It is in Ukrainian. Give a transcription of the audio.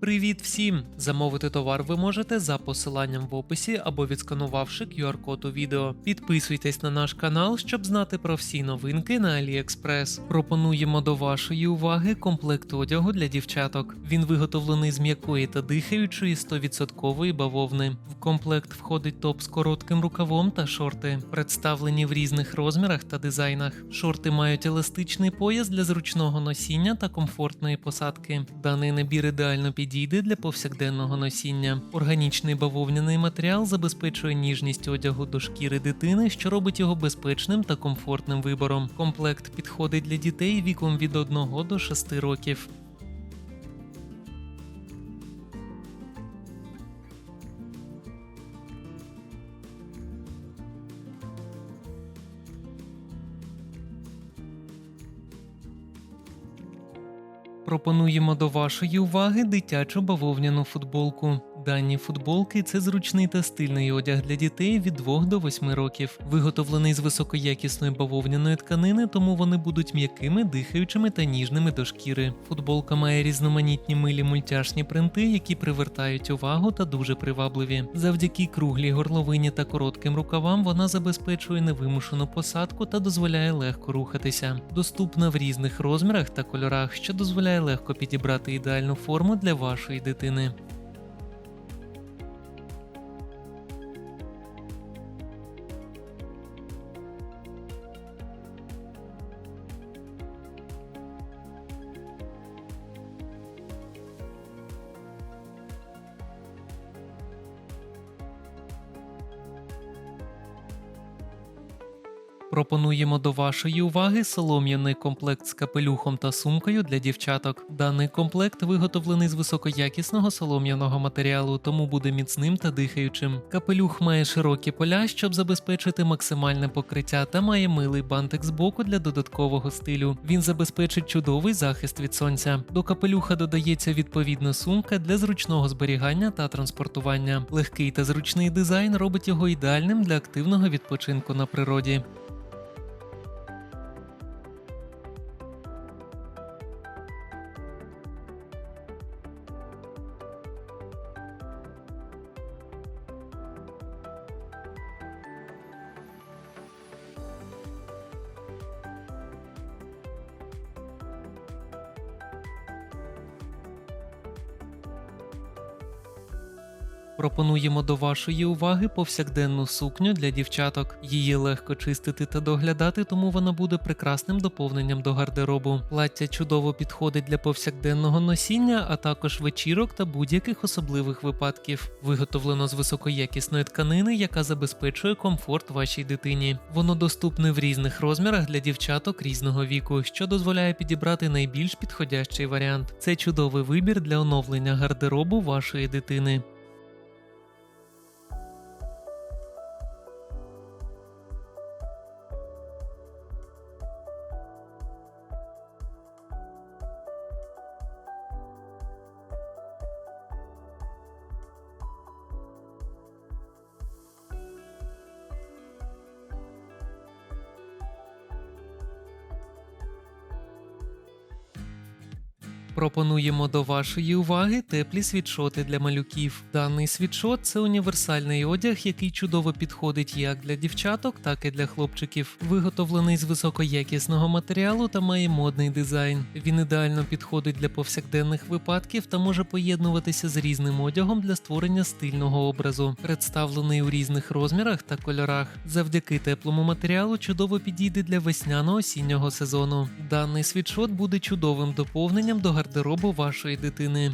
Привіт всім! Замовити товар ви можете за посиланням в описі або відсканувавши QR-код у відео. Підписуйтесь на наш канал, щоб знати про всі новинки на AliExpress. Пропонуємо до вашої уваги комплект одягу для дівчаток. Він виготовлений з м'якої та дихаючої 100% бавовни. В комплект входить топ з коротким рукавом та шорти, представлені в різних розмірах та дизайнах. Шорти мають еластичний пояс для зручного носіння та комфортної посадки. Даний набір ідеально підійде для повсякденного носіння. Органічний бавовняний матеріал забезпечує ніжність одягу до шкіри дитини, що робить його безпечним та комфортним вибором. Комплект підходить для дітей віком від 1 до 6 років. Пропонуємо до вашої уваги дитячу бавовняну футболку. Дані футболки це зручний та стильний одяг для дітей від 2 до 8 років, виготовлений з високоякісної бавовняної тканини, тому вони будуть м'якими, дихаючими та ніжними до шкіри. Футболка має різноманітні милі мультяшні принти, які привертають увагу та дуже привабливі. Завдяки круглій горловині та коротким рукавам вона забезпечує невимушену посадку та дозволяє легко рухатися. Доступна в різних розмірах та кольорах, що дозволяє легко підібрати ідеальну форму для вашої дитини. Пропонуємо до вашої уваги солом'яний комплект з капелюхом та сумкою для дівчаток. Даний комплект виготовлений з високоякісного солом'яного матеріалу, тому буде міцним та дихаючим. Капелюх має широкі поля, щоб забезпечити максимальне покриття, та має милий бантик з боку для додаткового стилю. Він забезпечить чудовий захист від сонця. До капелюха додається відповідна сумка для зручного зберігання та транспортування. Легкий та зручний дизайн робить його ідеальним для активного відпочинку на природі. Пропонуємо до вашої уваги повсякденну сукню для дівчаток. Її легко чистити та доглядати, тому вона буде прекрасним доповненням до гардеробу. Плаття чудово підходить для повсякденного носіння, а також вечірок та будь-яких особливих випадків. Виготовлено з високоякісної тканини, яка забезпечує комфорт вашій дитині. Воно доступне в різних розмірах для дівчаток різного віку, що дозволяє підібрати найбільш підходящий варіант. Це чудовий вибір для оновлення гардеробу вашої дитини. Пропонуємо до вашої уваги теплі світшоти для малюків. Даний світшот це універсальний одяг, який чудово підходить як для дівчаток, так і для хлопчиків. Виготовлений з високоякісного матеріалу та має модний дизайн. Він ідеально підходить для повсякденних випадків та може поєднуватися з різним одягом для створення стильного образу. Представлений у різних розмірах та кольорах. Завдяки теплому матеріалу чудово підійде для весняно-осіннього сезону. Даний світшот буде чудовим доповненням до гардеробу вашої дитини.